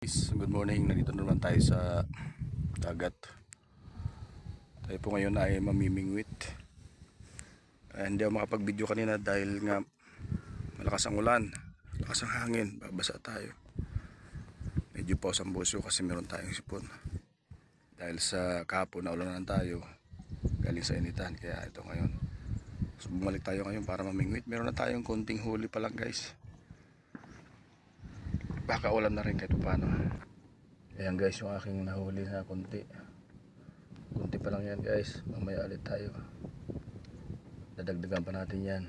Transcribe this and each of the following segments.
Guys, good morning. Nandito naman tayo sa dagat. Tayo po ngayon ay mamimingwit. Eh, hindi ako makapag-video kanina dahil nga malakas ang ulan. Malakas ang hangin. Babasa tayo. Medyo pause ang buso kasi meron tayong sipon. Dahil sa kahapon na ulanan tayo. Galing sa initan. Kaya ito ngayon. So, bumalik tayo ngayon para mamingwit. Meron na tayong konting huli pa lang guys baka ulam na rin kahit paano. Ayan guys, yung aking nahuli na konti. Konti pa lang yan guys. Mamaya ulit tayo. Dadagdagan pa natin yan.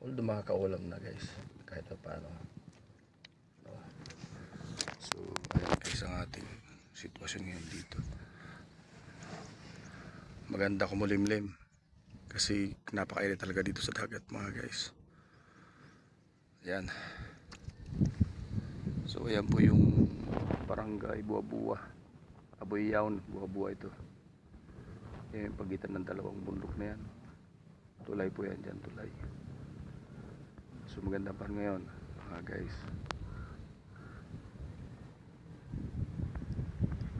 Although makakaulam na guys. Kahit paano. No. So, ayan guys ang ating sitwasyon ngayon dito. Maganda kumulimlim. Kasi napakainit talaga dito sa dagat mga guys. Ayan. So ayan po yung barangay Buwa-Buwa. Aboyawn, Buwa-Buwa ito. Yan yung pagitan ng dalawang bundok na yan. Tulay po yan dyan, tulay. So maganda pa ngayon, mga guys.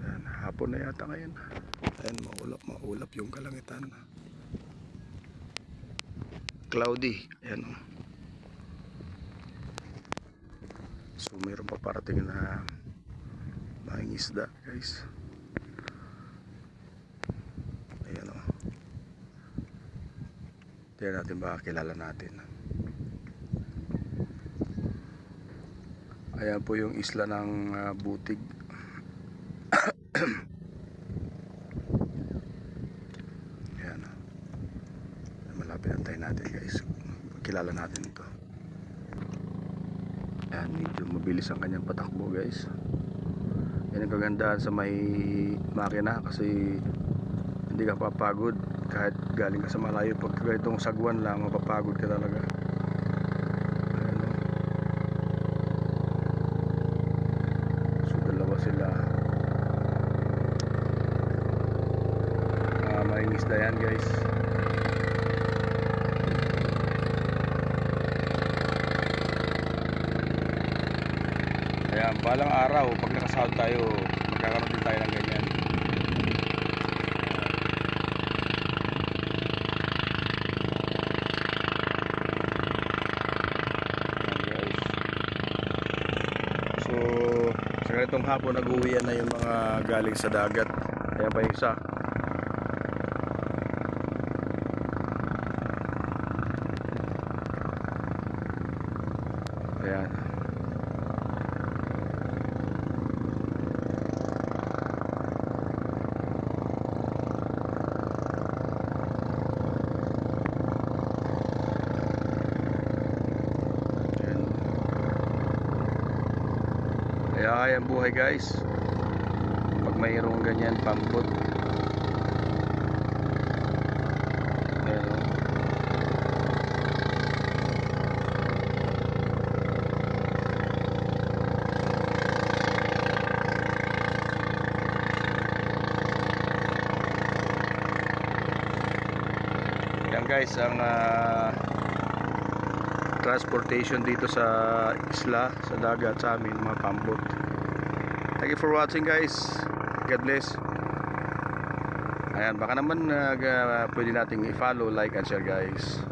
Ayan, hapon na yata ngayon. Ayan, maulap, maulap yung kalangitan. Cloudy, ayan o. So mayroon pa parating na mahing isda guys. Ayan o. Tignan natin baka kilala natin. Ayan po yung isla ng ah, Butig. Ayan o. Malapit ang tayo natin guys. Kilala natin ito. Yan, medyo mabilis ang kanyang patakbo guys. Yan ang kagandahan sa may makina kasi hindi ka papagod kahit galing ka sa malayo. Pag ganitong sagwan lang, mapapagod ka talaga. Ayan, oh. So dalawa sila. Ah, may isda yan guys. Ayan, balang araw, pag nakasahod tayo, magkakaroon din tayo ng ganyan. Ayan. So, sa ganitong hapon, nag-uwian na yung mga galing sa dagat. Ayan pa yung isa. Ayan. Kaya ang buhay guys. Pag mayroong ganyan pambot. Ayan. Yan guys ang ah, transportation dito sa isla, sa dagat sa amin, mga pambot. Thank you for watching guys. God bless. Ayan, baka naman uh, pwede nating i-follow, like and share guys.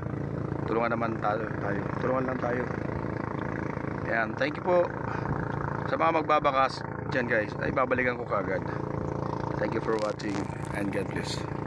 Tulungan naman tayo, tayo. Tulungan lang tayo. Ayan, thank you po. Sa mga magbabakas dyan guys, ay babalikan ko kagad. Thank you for watching and God bless.